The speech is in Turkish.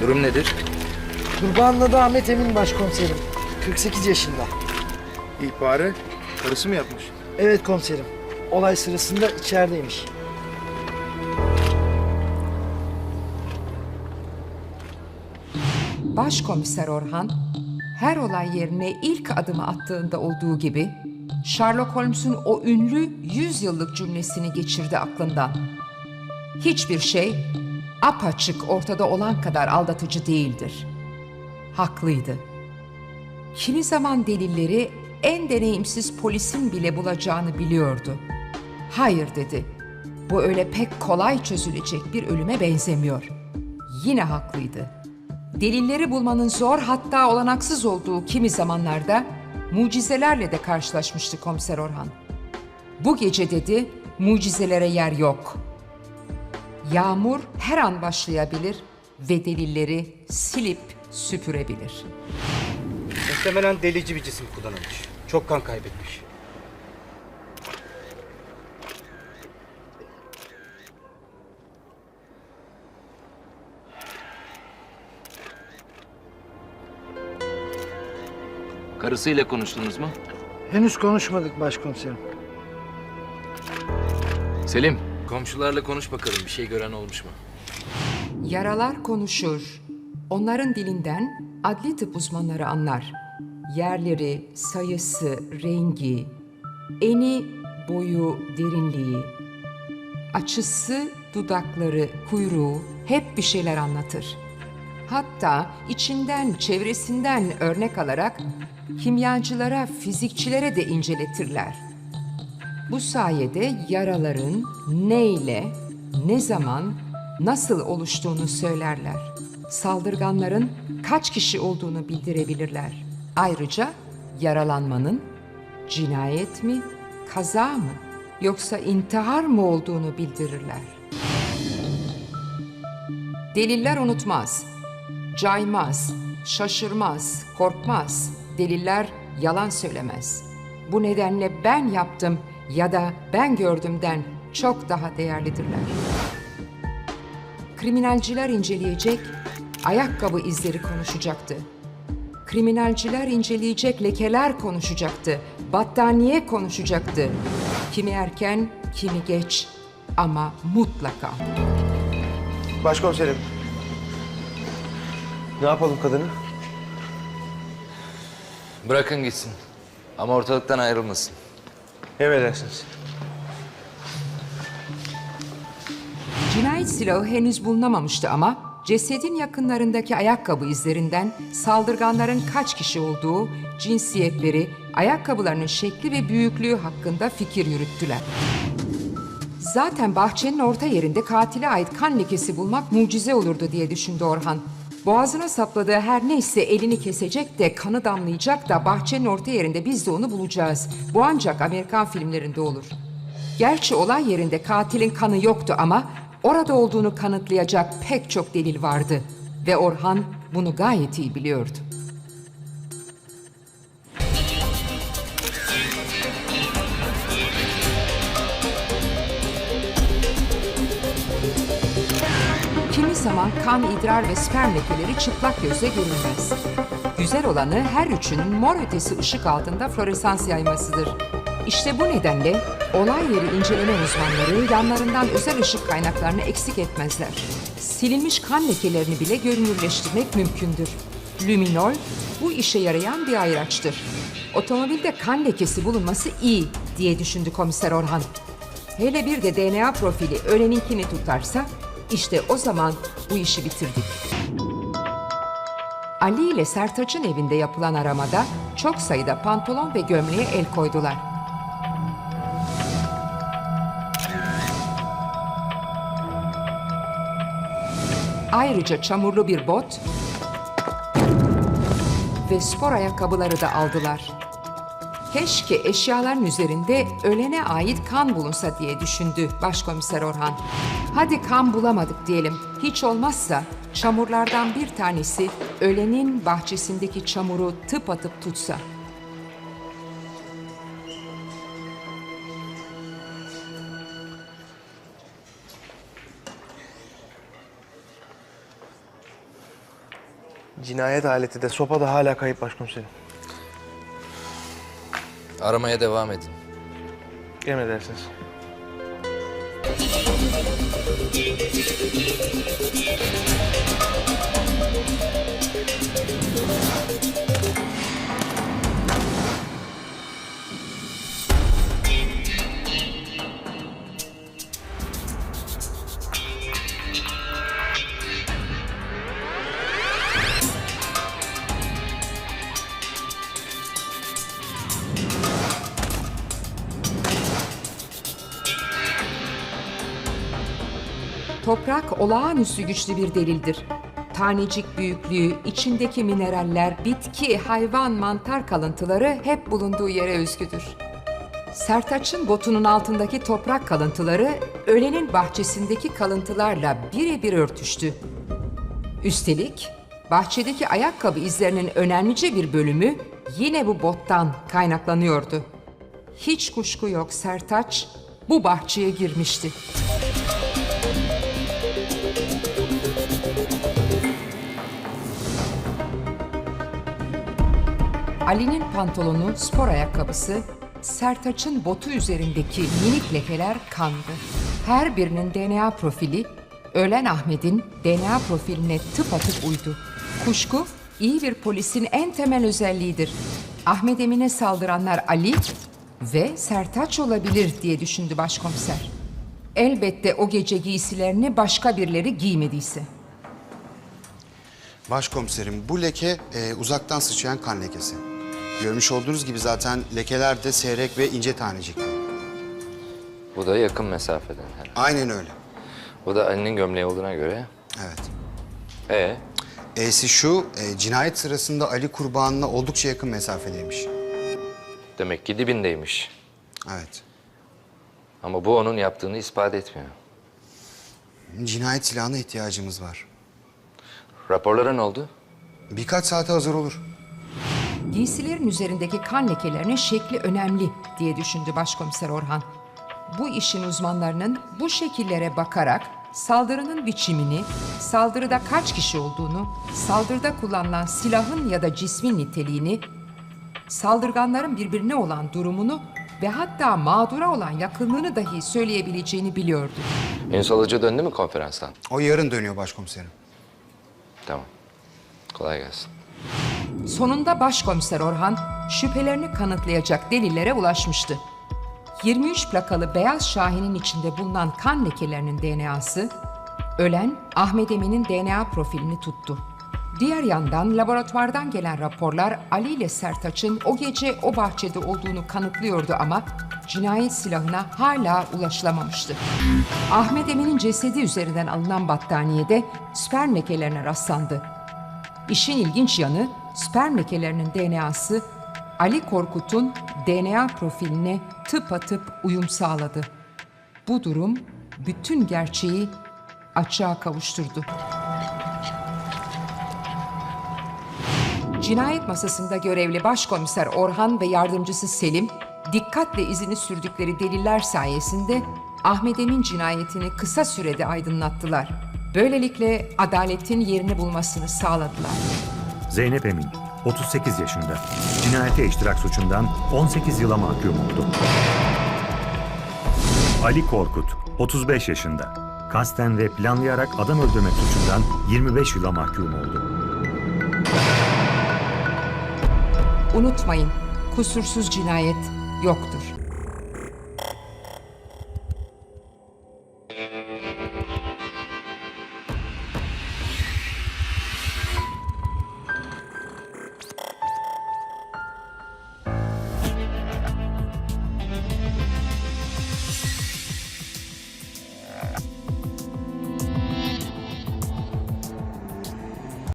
Durum nedir? Kurbanın adı Ahmet Emin başkomiserim. 48 yaşında. İhbarı karısı mı yapmış? Evet komiserim. Olay sırasında içerideymiş. Başkomiser Orhan, her olay yerine ilk adımı attığında olduğu gibi Sherlock Holmes'un o ünlü 100 yıllık cümlesini geçirdi aklından. Hiçbir şey apaçık ortada olan kadar aldatıcı değildir. Haklıydı. Kimi zaman delilleri en deneyimsiz polisin bile bulacağını biliyordu. Hayır dedi. Bu öyle pek kolay çözülecek bir ölüme benzemiyor. Yine haklıydı. Delilleri bulmanın zor hatta olanaksız olduğu kimi zamanlarda mucizelerle de karşılaşmıştı komiser Orhan. Bu gece dedi mucizelere yer yok. Yağmur her an başlayabilir ve delilleri silip süpürebilir. Muhtemelen delici bir cisim kullanılmış. Çok kan kaybetmiş. Karısıyla konuştunuz mu? Henüz konuşmadık başkomiserim. Selim, komşularla konuş bakalım. Bir şey gören olmuş mu? Yaralar konuşur. Onların dilinden adli tıp uzmanları anlar. Yerleri, sayısı, rengi, eni, boyu, derinliği, açısı, dudakları, kuyruğu hep bir şeyler anlatır. Hatta içinden, çevresinden örnek alarak kimyacılara, fizikçilere de inceletirler. Bu sayede yaraların neyle, ne zaman, nasıl oluştuğunu söylerler. Saldırganların kaç kişi olduğunu bildirebilirler. Ayrıca yaralanmanın cinayet mi, kaza mı yoksa intihar mı olduğunu bildirirler. Deliller unutmaz, caymaz, şaşırmaz, korkmaz. Deliller yalan söylemez. Bu nedenle ben yaptım ya da ben gördümden çok daha değerlidirler. Kriminalciler inceleyecek, ayakkabı izleri konuşacaktı. Kriminalciler inceleyecek lekeler konuşacaktı, battaniye konuşacaktı. Kimi erken, kimi geç ama mutlaka. Başkomiserim. Ne yapalım kadını? Bırakın gitsin. Ama ortalıktan ayrılmasın. Emredersiniz. Cinayet silahı henüz bulunamamıştı ama cesedin yakınlarındaki ayakkabı izlerinden saldırganların kaç kişi olduğu, cinsiyetleri, ayakkabılarının şekli ve büyüklüğü hakkında fikir yürüttüler. Zaten bahçenin orta yerinde katile ait kan lekesi bulmak mucize olurdu diye düşündü Orhan. Boğazına sapladığı her neyse elini kesecek de kanı damlayacak da bahçenin orta yerinde biz de onu bulacağız. Bu ancak Amerikan filmlerinde olur. Gerçi olay yerinde katilin kanı yoktu ama orada olduğunu kanıtlayacak pek çok delil vardı. Ve Orhan bunu gayet iyi biliyordu. Zaman kan, idrar ve sperm lekeleri çıplak gözle görünmez. Güzel olanı her üçünün mor ötesi ışık altında floresans yaymasıdır. İşte bu nedenle olay yeri inceleme uzmanları yanlarından özel ışık kaynaklarını eksik etmezler. Silinmiş kan lekelerini bile görünürleştirmek mümkündür. Luminol bu işe yarayan bir ayraçtır. Otomobilde kan lekesi bulunması iyi diye düşündü komiser Orhan. Hele bir de DNA profili öleninkini tutarsa işte o zaman bu işi bitirdik. Ali ile Sertaç'ın evinde yapılan aramada çok sayıda pantolon ve gömleğe el koydular. Ayrıca çamurlu bir bot ve spor ayakkabıları da aldılar. Keşke eşyaların üzerinde ölene ait kan bulunsa diye düşündü Başkomiser Orhan. Hadi kan bulamadık diyelim. Hiç olmazsa çamurlardan bir tanesi ölenin bahçesindeki çamuru tıpatıp tutsa. Cinayet aleti de sopa da hala kayıp başkomiserim. Aramaya devam edin. Emredersiniz. Toprak olağanüstü güçlü bir delildir. Tanecik büyüklüğü, içindeki mineraller, bitki, hayvan, mantar kalıntıları hep bulunduğu yere özgüdür. Sertaç'ın botunun altındaki toprak kalıntıları ölenin bahçesindeki kalıntılarla birebir örtüştü. Üstelik bahçedeki ayakkabı izlerinin önemlice bir bölümü yine bu bottan kaynaklanıyordu. Hiç kuşku yok Sertaç bu bahçeye girmişti. Ali'nin pantolonu, spor ayakkabısı, Sertaç'ın botu üzerindeki minik lekeler kandı. Her birinin DNA profili, ölen Ahmet'in DNA profiline tıpatıp uydu. Kuşku, iyi bir polisin en temel özelliğidir. Ahmet Emin'e saldıranlar Ali ve Sertaç olabilir diye düşündü başkomiser. Elbette o gece giysilerini başka birileri giymediyse. Başkomiserim bu leke e, uzaktan sıçrayan kan lekesi. Görmüş olduğunuz gibi zaten lekeler de seyrek ve ince tanecikli. Bu da yakın mesafeden. herhalde. Aynen öyle. Bu da Ali'nin gömleği olduğuna göre. Evet. Ee, E'si şu, e, cinayet sırasında Ali kurbanına oldukça yakın mesafedeymiş. demek ki dibindeymiş. Evet. Ama bu onun yaptığını ispat etmiyor. Cinayet silahına ihtiyacımız var. Raporlara ne oldu? Birkaç saate hazır olur. Giysilerin üzerindeki kan lekelerinin şekli önemli diye düşündü Başkomiser Orhan. Bu işin uzmanlarının bu şekillere bakarak saldırının biçimini, saldırıda kaç kişi olduğunu, saldırıda kullanılan silahın ya da cismin niteliğini, saldırganların birbirine olan durumunu ve hatta mağdura olan yakınlığını dahi söyleyebileceğini biliyordu. Ünsal Hoca döndü mü konferanstan? O yarın dönüyor başkomiserim. Tamam. Kolay gelsin. Sonunda başkomiser Orhan şüphelerini kanıtlayacak delillere ulaşmıştı. 23 plakalı beyaz şahinin içinde bulunan kan lekelerinin DNA'sı, ölen Ahmet Emin'in DNA profilini tuttu. Diğer yandan laboratuvardan gelen raporlar Ali ile Sertaç'ın o gece o bahçede olduğunu kanıtlıyordu ama cinayet silahına hala ulaşılamamıştı. Ahmet Emin'in cesedi üzerinden alınan battaniyede sperm lekelerine rastlandı. İşin ilginç yanı sperm lekelerinin DNA'sı Ali Korkut'un DNA profiline tıpatıp uyum sağladı. Bu durum bütün gerçeği açığa kavuşturdu. Cinayet masasında görevli başkomiser Orhan ve yardımcısı Selim dikkatle izini sürdükleri deliller sayesinde Ahmet Emin cinayetini kısa sürede aydınlattılar. Böylelikle adaletin yerini bulmasını sağladılar. Zeynep Emin, 38 yaşında. Cinayete iştirak suçundan 18 yıla mahkum oldu. Ali Korkut, 35 yaşında. Kasten ve planlayarak adam öldürmek suçundan 25 yıla mahkum oldu. Unutmayın, kusursuz cinayet yoktur.